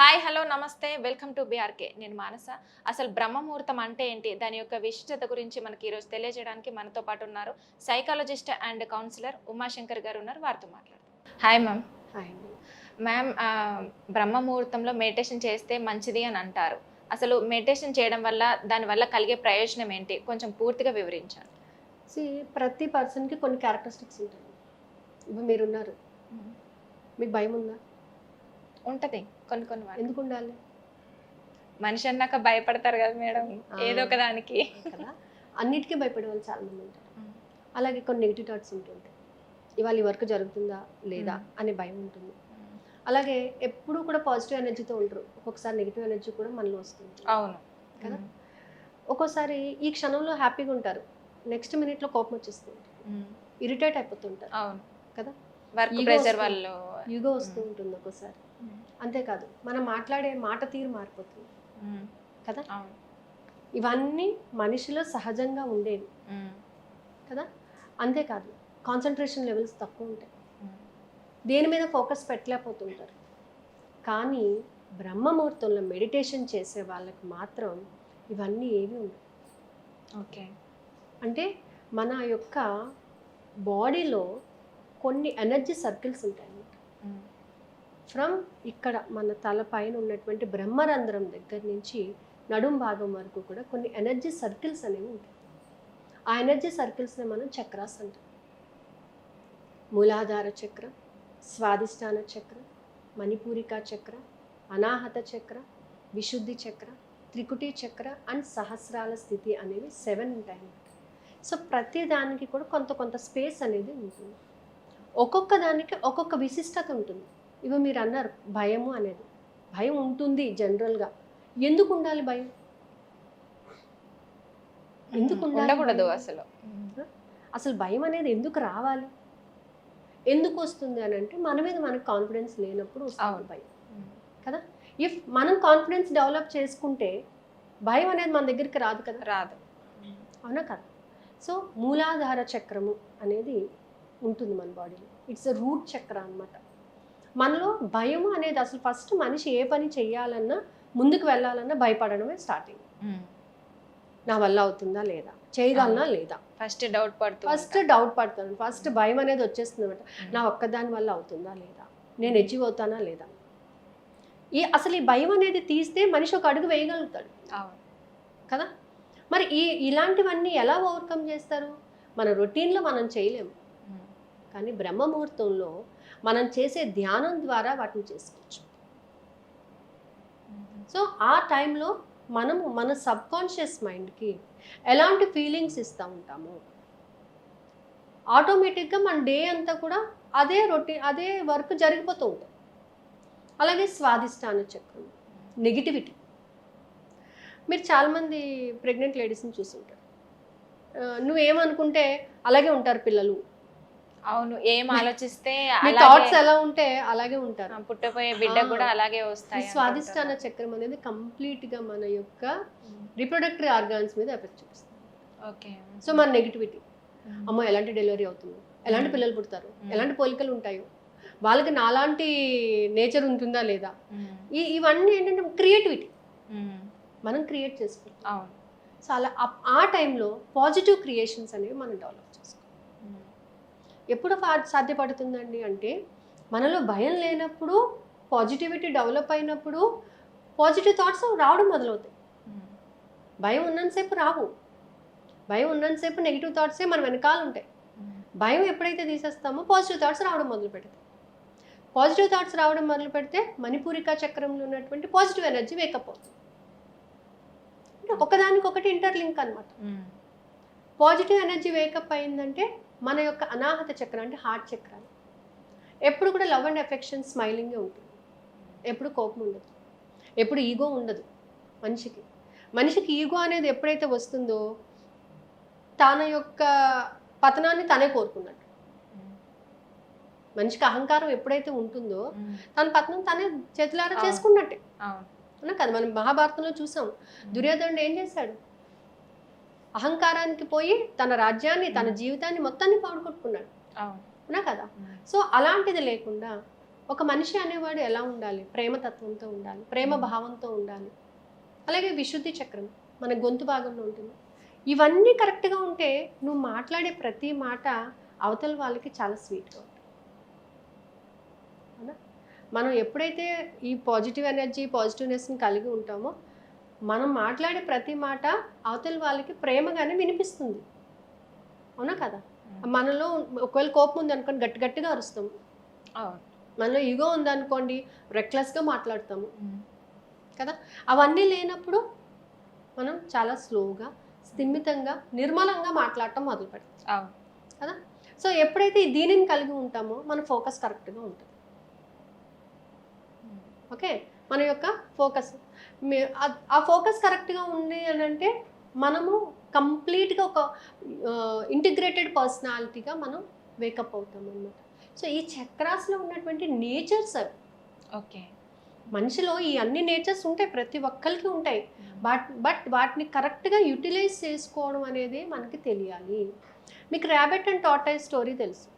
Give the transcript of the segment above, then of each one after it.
Hi hello నమస్తే. Welcome to BRK నేను మానస. అసలు బ్రహ్మముహూర్తం అంటే ఏంటి? దాని యొక్క విశిష్టత గురించి మనకి ఈరోజు తెలియజేయడానికి మనతో పాటు ఉన్నారు సైకాలజిస్ట్ అండ్ కౌన్సిలర్ ఉమాశంకర్ గారు ఉన్నారు. వారితో మాట్లాడదాం. హాయ్ మ్యామ్ హాయ్ మ్యామ్ బ్రహ్మముహూర్తంలో మెడిటేషన్ చేస్తే మంచిది అని అంటారు. అసలు మెడిటేషన్ చేయడం వల్ల దానివల్ల కలిగే ప్రయోజనం ఏంటి? కొంచెం పూర్తిగా వివరించండి. సి ప్రతి పర్సన్కి కొన్ని క్యారెక్టరిస్టిక్స్ ఉంటాయి. ఇప్పుడు మీరున్నారు. మీకు భయం ఉందా ఉంటది. కొన్ని కొన్ని వాళ్ళు ఎందుకు ఉండాలి? మనిషి అన్నాక భయపడతారు కదా మేడం. ఏదో ఒక దానికి. కదా. అన్నిటికీ భయపడే వాళ్ళు చాలా మంది ఉంటారు. అలాగే కొన్ని నెగిటివ్ థాట్స్ ఉంటుంటాయి ఇవాళ ఈ వర్క్ జరుగుతుందా? లేదా. అనే భయం ఉంటుంది. అలాగే ఎప్పుడూ కూడా పాజిటివ్ ఎనర్జీతో ఉంటారు ఒక్కొక్కసారి నెగిటివ్ ఎనర్జీ కూడా మనలో వస్తుంది. అవును. కదా? ఒక్కోసారి ఈ క్షణంలో హ్యాపీగా ఉంటారు. నెక్స్ట్ మినిట్లో కోపం వచ్చేస్తుంది ఇరిటేట్ అయిపోతుంటారు అవును. కదా? Work pressure. వల్ల యుగో వస్తూ ఉంటుంది ఒక్కోసారి. అంతేకాదు మనం మాట్లాడే మాట తీరు మారిపోతుంది. కదా? ఇవన్నీ మనిషిలో సహజంగా ఉండేవి. కదా? అంతేకాదు కాన్సన్ట్రేషన్ లెవెల్స్ తక్కువ ఉంటాయి. దేని మీద ఫోకస్ పెట్టలేకపోతుంటారు. కానీ బ్రహ్మముహూర్తంలో మెడిటేషన్ చేసే వాళ్ళకి మాత్రం ఇవన్నీ ఏవి ఉండవు. ఓకే. అంటే మన యొక్క బాడీలో కొన్ని ఎనర్జీ సర్కిల్స్ ఉంటాయి అన్నమాట. ఫ్రమ్ ఇక్కడ మన తల పైన ఉన్నటువంటి బ్రహ్మరంధ్రం దగ్గర నుంచి నడుం భాగం వరకు కూడా కొన్ని ఎనర్జీ సర్కిల్స్ అనేవి ఉంటాయి. ఆ ఎనర్జీ సర్కిల్స్ని మనం చక్రాస్ అంటాం. మూలాధార చక్రం స్వాదిష్టాన చక్రం మణిపూరికా చక్ర అనాహత చక్ర విశుద్ధి చక్ర త్రికుటి చక్ర అండ్ సహస్రాల స్థితి అనేవి సెవెన్ ఉంటాయి సో ప్రతి దానికి కూడా కొంత కొంత స్పేస్ అనేది ఉంటుంది. ఒక్కొక్క దానికి ఒక్కొక్క విశిష్టత ఉంటుంది. ఇవి మీరు అన్నారు భయము అనేది. భయం ఉంటుంది జనరల్గా. ఎందుకు ఉండాలి భయం? ఎందుకు ఉండకూడదు? అసలు. అసలు భయం అనేది ఎందుకు రావాలి? ఎందుకు వస్తుంది అని అంటే మన మీద మనకు కాన్ఫిడెన్స్ లేనప్పుడు వస్తుంది. భయం. కదా? ఇఫ్ మనం కాన్ఫిడెన్స్ డెవలప్ చేసుకుంటే భయం అనేది మన దగ్గరికి రాదు కదా? రాదు. అవునా కదా? సో మూలాధార చక్రము అనేది ఉంటుంది మన బాడీలో ఇట్స్ అ రూట్ చక్ర అన్నమాట. మనలో భయం అనేది అసలు ఫస్ట్ మనిషి ఏ పని చెయ్యాలన్నా ముందుకు వెళ్ళాలన్నా భయపడడమే స్టార్టింగ్ నా వల్ల అవుతుందా లేదా? చేయగలనా లేదా? ఫస్ట్ డౌట్ పడుతూ ఫస్ట్ డౌట్ పడతాను. ఫస్ట్ భయం అనేది వచ్చేస్తుంది అనమాట నా ఒక్కదాని వల్ల అవుతుందా లేదా? నేను అచీవ్ అవుతానా లేదా? ఈ అసలు ఈ భయం అనేది తీస్తే మనిషి ఒక అడుగు వేయగలుగుతాడు. కదా? మరి ఈ ఇలాంటివన్నీ ఎలా ఓవర్కమ్ చేస్తారు? మన రొటీన్లో మనం చేయలేము. కానీ బ్రహ్మ ముహూర్తంలో మనం చేసే ధ్యానం ద్వారా వాటిని చేసుకోవచ్చు. సో ఆ టైంలో మనము మన సబ్కాన్షియస్ మైండ్కి ఎలాంటి ఫీలింగ్స్ ఇస్తూ ఉంటాము ఆటోమేటిక్గా మన డే అంతా కూడా అదే రొటీన్ అదే వర్క్ జరిగిపోతూ ఉంటుంది. అలాగే స్వాదిష్టాన చక్రం నెగిటివిటీ. మీరు చాలామంది ప్రెగ్నెంట్ లేడీస్ని చూస్తుంటారు ఆ, నువ్వేమనుకుంటే అలాగే ఉంటారు పిల్లలు అవును ఏం ఆలోచిస్తే థాట్స్ ఎలా ఉంటే అలాగే ఉంటారు. ఆ, పుట్టబోయే బిడ్డ. కూడా అలాగే వస్తాయి స్వాదిష్టాన చక్రం అనేది కంప్లీట్గా మన యొక్క రిప్రొడక్టరీ ఆర్గాన్స్ మీద ఎఫెక్ట్ చూపిస్తుంది. ఓకే. సో మన నెగిటివిటీ. అమ్మో ఎలాంటి డెలివరీ అవుతుంది? ఎలాంటి పిల్లలు పుడతారు. ఎలాంటి పోలికలు ఉంటాయో? వాళ్ళకి నాలాంటి నేచర్ ఉంటుందా లేదా? ఈ ఇవన్నీ ఏంటంటే క్రియేటివిటీ. మనం క్రియేట్ చేసుకుంటాం. అవును. సో అలా ఆ- ఆ టైంలో పాజిటివ్ క్రియేషన్స్ అనేవి మనం డెవలప్ చేసుకోవాలి. ఎప్పుడు సాధ్యపడుతుందండి అంటే మనలో భయం లేనప్పుడు పాజిటివిటీ డెవలప్ అయినప్పుడు పాజిటివ్ థాట్స్ రావడం మొదలవుతాయి. భయం ఉన్నంతసేపు రావు. భయం ఉన్నంతసేపు నెగిటివ్ థాట్సే మన వెనకాల ఉంటాయి. భయం ఎప్పుడైతే తీసేస్తామో పాజిటివ్ థాట్స్ రావడం మొదలు పెడతాయి. పాజిటివ్ థాట్స్ రావడం మొదలు పెడితే మణిపూరికా చక్రంలో ఉన్నటువంటి పాజిటివ్ ఎనర్జీ వేకప్ అవుతుంది. ఒకదానికొకటి ఇంటర్లింక్ అన్నమాట. పాజిటివ్ ఎనర్జీ వేకప్ అయిందంటే మన యొక్క అనాహత చక్రం అంటే హార్ట్ చక్రం ఎప్పుడు కూడా లవ్ అండ్ ఎఫెక్షన్ స్మైలింగే ఉంటుంది. ఎప్పుడు కోపం ఉండదు. ఎప్పుడు ఈగో ఉండదు మనిషికి. మనిషికి ఈగో అనేది ఎప్పుడైతే వస్తుందో తన యొక్క పతనాన్ని తనే కోరుకున్నట్టు. మనిషికి అహంకారం ఎప్పుడైతే ఉంటుందో తన పతనం తనే చేతులారా. చేసుకున్నట్టే. అవునా. కదా మనం మహాభారతంలో చూసాం. దుర్యోధనుడు ఏం చేశాడు? అహంకారానికి పోయి తన రాజ్యాన్ని తన. జీవితాన్ని మొత్తాన్ని పాడుకొట్టుకున్నాడు. అవును. అవునా కదా? సో అలాంటిది లేకుండా ఒక మనిషి అనేవాడు ఎలా ఉండాలి? ప్రేమతత్వంతో ఉండాలి ప్రేమ భావంతో ఉండాలి. అలాగే విశుద్ధి చక్రం మన గొంతు భాగంలో ఉంటుంది. ఇవన్నీ కరెక్ట్గా ఉంటే నువ్వు మాట్లాడే ప్రతి మాట అవతల వాళ్ళకి చాలా స్వీట్గా ఉంటుంది. అవునా? మనం ఎప్పుడైతే ఈ పాజిటివ్ ఎనర్జీ పాజిటివ్నెస్ని కలిగి ఉంటామో మనం మాట్లాడే ప్రతి మాట అవతల వాళ్ళకి ప్రేమగానే వినిపిస్తుంది. అవునా కదా? మనలో ఒకవేళ కోపం ఉంది అనుకోండి గట్టి గట్టిగా అరుస్తాము మనలో ఈగో ఉందనుకోండి రెక్లెస్గా మాట్లాడతాము. కదా? అవన్నీ లేనప్పుడు మనం చాలా స్లోగా స్థిమితంగా నిర్మలంగా మాట్లాడటం మొదలు పెడతాం. అవును. సో ఎప్పుడైతే ఈ దీనిని కలిగి ఉంటామో మన ఫోకస్ కరెక్ట్గా ఉంటుంది. ఓకే? మన యొక్క ఫోకస్. ఆ- ఫోకస్ కరెక్ట్గా ఉంది అని అంటే మనము కంప్లీట్గా ఒక ఇంటిగ్రేటెడ్ పర్సనాలిటీగా మనం వేకప్ అవుతాం అన్నమాట. సో ఈ చక్రాస్లో ఉన్నటువంటి నేచర్స్ అవి. ఓకే. మనిషిలో ఈ అన్ని నేచర్స్ ఉంటాయి ప్రతి ఒక్కరికి ఉంటాయి. బట్ బట్ వాటిని కరెక్ట్గా యూటిలైజ్ చేసుకోవడం అనేది మనకి తెలియాలి. మీకు ర్యాబెట్ అండ్ టాటైజ్ స్టోరీ తెలుసు.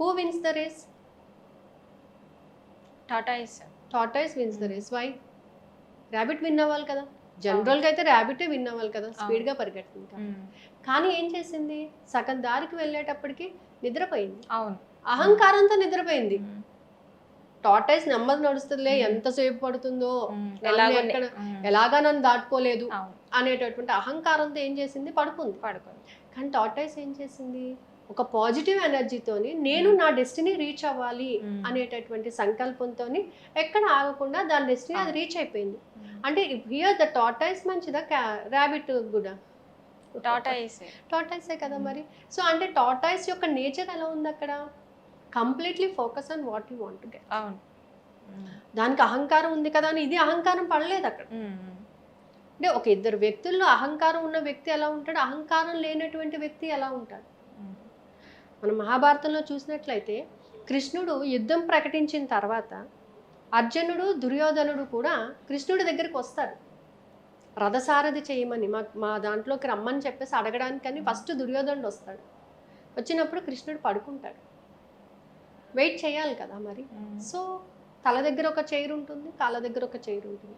Who wins the race tortoise tortoise wins the race why rabbit win అవ్వాలి కదా. జనరల్గా అయితే ర్యాబిటే విన్ అవ్వాలి కదా. స్పీడ్గా పరిగెడుతుంది. కానీ ఏం చేసింది? సగం దారికి వెళ్ళేటప్పటికి నిద్రపోయింది. అవును. అహంకారంతో నిద్రపోయింది. టాటైజ్ నెమ్మది నడుస్తుందిలే. ఎంతసేపు పడుతుందో? ఎలాగో నన్ను దాటుకోలేదు? అనేటటువంటి అహంకారంతో ఏం చేసింది? పడుకుంది. పడుకుంది. కానీ టాటైస్ ఏం చేసింది? ఒక పాజిటివ్ ఎనర్జీతోని నేను నా డెస్టినీ రీచ్ అవ్వాలి. అనేటటువంటి సంకల్పంతో ఎక్కడ ఆగకుండా దాని డెస్టినీ అది రీచ్ అయిపోయింది. అంటే హియర్ ద టాటైస్ మంచిదా ర్యాబిట్ కూడా టాటాయిస్ టాటైసే కదా. మరి సో అంటే టాటైస్ యొక్క నేచర్ ఎలా ఉంది అక్కడ completely focus on what you want get అవును. దానికి అహంకారం ఉంది కదా అని ఇది అహంకారం పడలేదు అక్కడ. అంటే ఒక ఇద్దరు వ్యక్తుల్లో అహంకారం ఉన్న వ్యక్తి ఎలా ఉంటాడు అహంకారం లేనటువంటి వ్యక్తి ఎలా ఉంటాడు. మనం మహాభారతంలో చూసినట్లయితే కృష్ణుడు యుద్ధం ప్రకటించిన తర్వాత అర్జునుడు దుర్యోధనుడు కూడా కృష్ణుడి దగ్గరికి వస్తారు. రథసారథి చేయమని మా మా దాంట్లోకి రమ్మని చెప్పేసి అడగడానికని ఫస్ట్ దుర్యోధనుడు వస్తాడు. వచ్చినప్పుడు కృష్ణుడు పడుకుంటాడు. వెయిట్ చేయాలి కదా మరి. సో తల దగ్గర ఒక చైర్ ఉంటుంది కాళ్ళ దగ్గర ఒక చైర్ ఉంటుంది.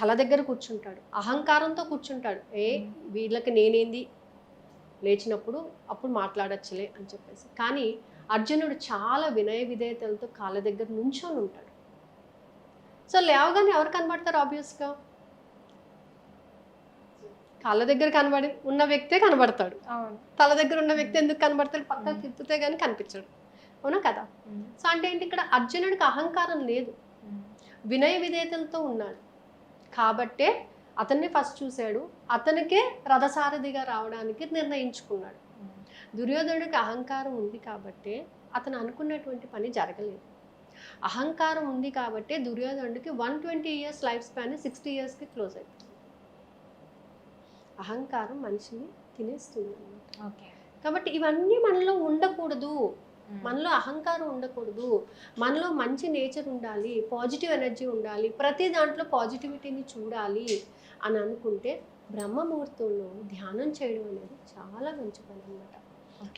తల దగ్గర కూర్చుంటాడు అహంకారంతో కూర్చుంటాడు. ఏ వీళ్ళకి నేనేంది? లేచినప్పుడు అప్పుడు మాట్లాడచ్చులే అని చెప్పేసి. కానీ అర్జునుడు చాలా వినయ విధేయతలతో కాళ్ళ దగ్గర నుంచొని ఉంటాడు. సో లేవగానే ఎవరు కనబడతారు ఆబ్వియస్గా? కాళ్ళ దగ్గర కనబడి ఉన్న వ్యక్తే కనబడతాడు. తల దగ్గర ఉన్న వ్యక్తి ఎందుకు కనబడతాడు? పక్కకు తిప్పితే కానీ కనిపించడు. అవునా కదా. సో అంటే ఏంటి ఇక్కడ అర్జునుడికి అహంకారం లేదు. వినయ విధేయతలతో ఉన్నాడు. కాబట్టే అతన్ని ఫస్ట్ చూశాడు. అతనికే రథసారథిగా రావడానికి నిర్ణయించుకున్నాడు. దుర్యోధనుడికి అహంకారం ఉంది కాబట్టే అతను అనుకున్నటువంటి పని జరగలేదు. అహంకారం ఉంది కాబట్టే దుర్యోధనుడికి one twenty years life span sixty ఇయర్స్కి క్లోజ్ అయిపోయింది. అహంకారం మనిషిని తినేస్తుంది కాబట్టి ఇవన్నీ మనలో ఉండకూడదు. మనలో అహంకారం ఉండకూడదు. మనలో మంచి నేచర్ ఉండాలి పాజిటివ్ ఎనర్జీ ఉండాలి ప్రతి దాంట్లో పాజిటివిటీని చూడాలి అని అనుకుంటే బ్రహ్మముహూర్తంలో ధ్యానం చేయడం అనేది చాలా మంచి పని అనమాట.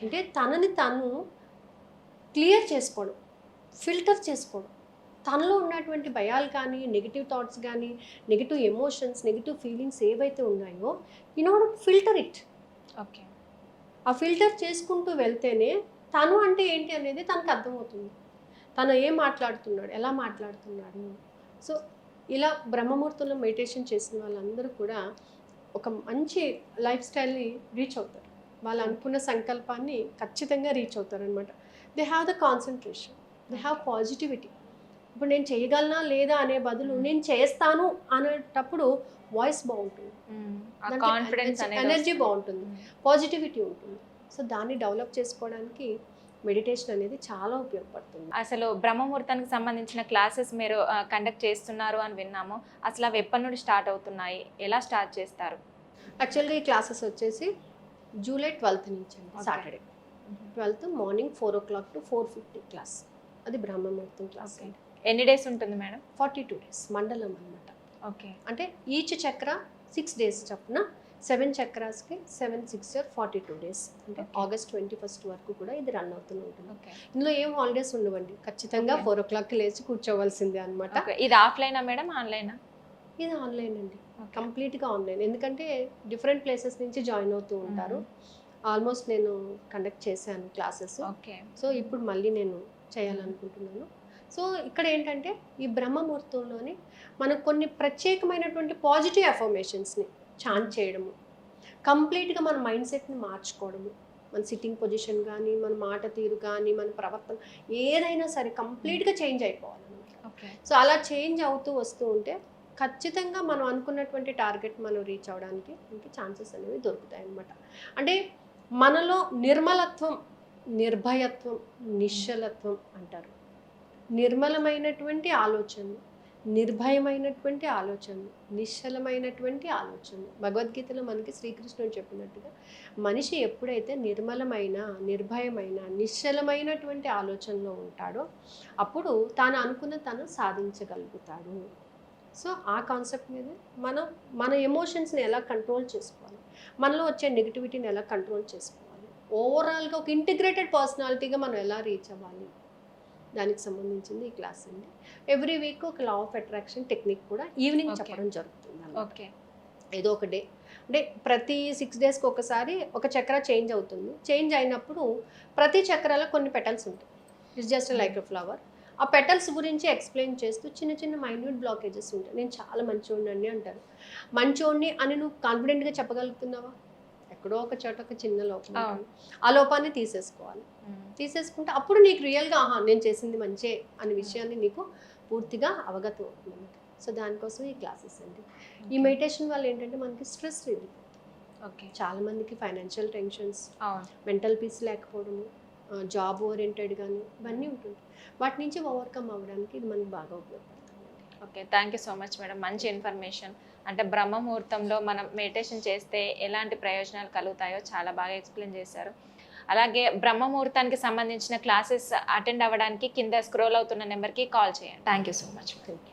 అంటే తనని తను క్లియర్ చేసుకోవడం ఫిల్టర్ చేసుకోవడం. తనలో ఉన్నటువంటి భయాలు కానీ నెగిటివ్ థాట్స్ కానీ నెగిటివ్ ఎమోషన్స్ నెగిటివ్ ఫీలింగ్స్ ఏవైతే ఉన్నాయో you know filter it. Okay. ఆ ఫిల్టర్ చేసుకుంటూ వెళ్తేనే తను అంటే ఏంటి అనేది తనకు అర్థమవుతుంది. తను ఏం మాట్లాడుతున్నాడు ఎలా మాట్లాడుతున్నాడు. సో ఇలా బ్రహ్మముహూర్తంలో మెడిటేషన్ చేసిన వాళ్ళందరూ కూడా ఒక మంచి లైఫ్ స్టైల్ని రీచ్ అవుతారు. వాళ్ళు అనుకున్న సంకల్పాన్ని ఖచ్చితంగా రీచ్ అవుతారు అనమాట they have the concentration they have positivity ఇప్పుడు నేను చేయగలనా లేదా అనే బదులు నేను చేస్తాను అనేటప్పుడు వాయిస్ బాగుంటుంది. ఎనర్జీ వస్తుంది. బాగుంటుంది. పాజిటివిటీ ఉంటుంది. సో దాన్ని డెవలప్ చేసుకోవడానికి మెడిటేషన్ అనేది చాలా ఉపయోగపడుతుంది. అసలు బ్రహ్మముహూర్తానికి సంబంధించిన క్లాసెస్ మీరు కండక్ట్ చేస్తున్నారు అని విన్నాము. అసలు అవి ఎప్పటి నుండి స్టార్ట్ అవుతున్నాయి? ఎలా స్టార్ట్ చేస్తారు? యాక్చువల్గా ఈ క్లాసెస్ వచ్చేసి జూలై ట్వెల్త్ నుంచి అండి. Saturday. Twelfth morning four o'clock to four fifty class. అది బ్రహ్మముహూర్తం క్లాస్. ఎన్ని డేస్ ఉంటుంది మేడం? ఫార్టీ టూ డేస్ మండలం అనమాట ఓకే. అంటే ఈచ్ చక్ర సిక్స్ డేస్ చొప్పున seven చక్రాస్కి seven six forty two days. అంటే. ఆగస్ట్ ట్వంటీ ఫస్ట్ వరకు కూడా ఇది రన్ అవుతూనే ఉంటుంది. ఇందులో ఏం హాలిడేస్ ఉండవండి. ఖచ్చితంగా. ఫోర్ ఓ క్లాక్కి లేచి కూర్చోవలసిందే అనమాట ఇది ఆఫ్లైనా మేడం ఆన్లైనా? ఇది ఆన్లైన్ అండి. కంప్లీట్గా ఆన్లైన్. ఎందుకంటే డిఫరెంట్ ప్లేసెస్ నుంచి జాయిన్ అవుతూ ఉంటారు. ఆల్మోస్ట్ నేను కండక్ట్ చేశాను క్లాసెస్. ఓకే. సో ఇప్పుడు మళ్ళీ నేను చేయాలనుకుంటున్నాను. సో ఇక్కడ ఏంటంటే ఈ బ్రహ్మముహూర్తంలోని మనకు కొన్ని ప్రత్యేకమైనటువంటి పాజిటివ్ అఫర్మేషన్స్ని ఛాన్స్ చేయడము. కంప్లీట్గా మన మైండ్ సెట్ని మార్చుకోవడము. మన సిట్టింగ్ పొజిషన్ కానీ మన మాట తీరు కానీ మన ప్రవర్తన ఏదైనా సరే కంప్లీట్గా చేంజ్ అయిపోవాలన్నమాట ఓకే సో అలా చేంజ్ అవుతూ వస్తూ ఉంటే ఖచ్చితంగా మనం అనుకున్నటువంటి టార్గెట్ మనం రీచ్ అవ్వడానికి మనకి ఛాన్సెస్ అనేవి దొరుకుతాయి అన్నమాట. అంటే మనలో నిర్మలత్వం నిర్భయత్వం నిశ్చలత్వం అంటారు. నిర్మలమైనటువంటి ఆలోచనలు నిర్భయమైనటువంటి ఆలోచనలు నిశ్చలమైనటువంటి ఆలోచనలు. భగవద్గీతలో మనకి శ్రీకృష్ణుడు చెప్పినట్టుగా మనిషి ఎప్పుడైతే నిర్మలమైన నిర్భయమైన నిశ్చలమైనటువంటి ఆలోచనలో ఉంటాడో అప్పుడు తాను అనుకున్న తను సాధించగలుగుతాడు. సో ఆ కాన్సెప్ట్ మీద మనం మన ఎమోషన్స్ని ఎలా కంట్రోల్ చేసుకోవాలి? మనలో వచ్చే నెగిటివిటీని ఎలా కంట్రోల్ చేసుకోవాలి? ఓవరాల్గా ఒక ఇంటిగ్రేటెడ్ పర్సనాలిటీగా మనం ఎలా రీచ్ అవ్వాలి? దానికి సంబంధించింది ఈ క్లాస్ అండి. ఎవ్రీ వీక్ ఒక లా ఆఫ్ అట్రాక్షన్ టెక్నిక్ కూడా ఈవినింగ్. చెప్పడం జరుగుతుంది. ఓకే ఏదో ఒక డే అంటే ప్రతి సిక్స్ డేస్కి ఒకసారి ఒక చక్ర చేంజ్ అవుతుంది. చేంజ్ అయినప్పుడు ప్రతి చక్రాలో కొన్ని పెటల్స్ ఉంటాయి. It's just like a flower ఆ పెటల్స్ గురించి ఎక్స్ప్లెయిన్ చేస్తూ చిన్న చిన్న మైన్యూట్ బ్లాకేజెస్ ఉంటాయి. నేను చాలా మంచోడిని అంటారు. మంచోడిని అని నువ్వు కాన్ఫిడెంట్గా చెప్పగలుగుతున్నావా? ఎక్కడో ఒక చోట ఒక చిన్న లోపం. ఆ లోపాన్ని తీసేసుకోవాలి. తీసేసుకుంటే అప్పుడు నీకు రియల్గా ఆహా నేను చేసింది మంచే అనే విషయాన్ని నీకు పూర్తిగా అవగతం అవుతుంది. సో దానికోసం ఈ క్లాసెస్ అండి. ఈ మెడిటేషన్ వల్ల ఏంటంటే మనకి స్ట్రెస్ రిలీఫ్ ఓకే. చాలా మందికి ఫైనాన్షియల్ టెన్షన్స్ మెంటల్ పీస్ లేకపోవడము జాబ్ ఓరియంటెడ్ కానీ ఇవన్నీ ఉంటుంది వాటి నుంచి ఓవర్కమ్ అవ్వడానికి ఇది మనకి బాగా ఉపయోగపడుతుంది. Okay thank you so much madam మంచి ఇన్ఫర్మేషన్ అంటే బ్రహ్మ ముహూర్తంలో మనం మెడిటేషన్ చేస్తే ఎలాంటి ప్రయోజనాలు కలుగుతాయో చాలా బాగా ఎక్స్ప్లెయిన్ చేశారు. అలాగే బ్రహ్మ ముహూర్తానికి సంబంధించిన క్లాసెస్ అటెండ్ అవ్వడానికి కింద స్క్రోల్ అవుతున్న నెంబర్కి కాల్ చేయండి. Thank you so much thank